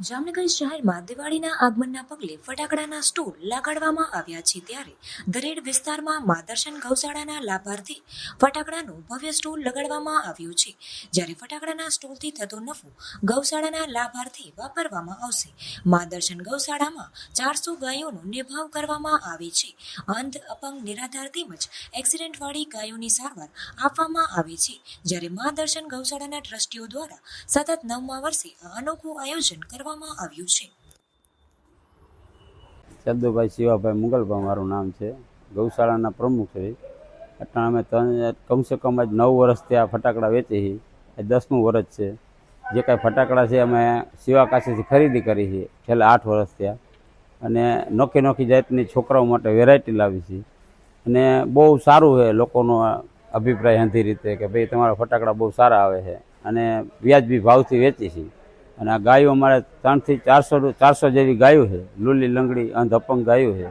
જામનગર શહેરમાં દિવાળીના આગમનના પગલે ફટાકડાના સ્ટોલ લગાડવામાં આવ્યા છે ત્યારે દરેડ વિસ્તારમાં મા દર્શન ગૌશાળાના લાભાર્થી ફટાકડાનો ભવ્ય સ્ટોલ લગાડવામાં આવ્યો છે. જ્યારે ફટાકડાના સ્ટોલથી થતો નફો ગૌશાળાના લાભાર્થી વાપરવામાં આવશે. મા દર્શન ગૌશાળામાં ચારસો ગાયોનો નિભાવ કરવામાં આવે છે. અંધ, અપંગ, નિરાધાર તેમજ એક્સિડન્ટવાળી ગાયોની સારવાર આપવામાં આવે છે. જ્યારે મા દર્શન ગૌશાળાના ટ્રસ્ટીઓ દ્વારા સતત નવમા વર્ષે અનોખું આયોજન કરવામાં આવ્યું છે. ચંદુભાઈ શિવાભાઈ મુગલભાઈ મારું નામ છે. ગૌશાળાના પ્રમુખ છે. એટલે અમે ત્રણ, કમસે કમ આજ નવ વર્ષથી આ ફટાકડા વેચી એ દસમું વર્ષ છે. જે કાંઈ ફટાકડા છે અમે શિવા કાશીથી ખરીદી કરી છે છેલ્લા આઠ વર્ષ થયા. અને નોખી નોખી જાતની છોકરાઓ માટે વેરાયટી લાવી છે અને બહુ સારું છે લોકોનો અભિપ્રાય હંધી રીતે કે ભાઈ તમારા ફટાકડા બહુ સારા આવે છે. અને વ્યાજબી ભાવથી વેચી છીએ. અને આ ગાયો અમારે ત્રણથી ચારસો ચારસો જેવી ગાયો છે. લૂલી લંગડી અંધ અપંગ ગાયો છે.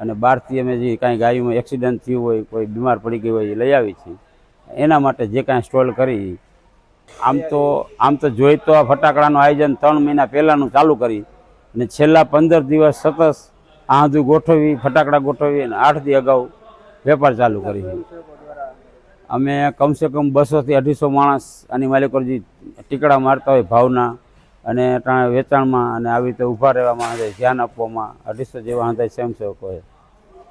અને બહારથી અમે જે કાંઈ ગાયોમાં એક્સિડન્ટ થયું હોય, કોઈ બીમાર પડી ગઈ હોય એ લઈ આવી છીએ એના માટે જે કાંઈ સ્ટોલ કરી, આમ તો આમ તો જોઈ તો આ ફટાકડાનું આયોજન ત્રણ મહિના પહેલાંનું ચાલુ કરી. અને છેલ્લા પંદર દિવસ સતત આ બધું ગોઠવી, ફટાકડા ગોઠવી અને આઠ દી અગાઉ વેપાર ચાલુ કરી અમે કમસે કમ બસોથી અઢીસો માણસ આની માલિકો જે ટીકડા મારતા હોય ભાવના અને વેચાણમાં અને આવી રીતે ઊભા રહેવામાં ધ્યાન આપવામાં અઢીસો જેવા હંધાય સ્વયંસેવકો છે.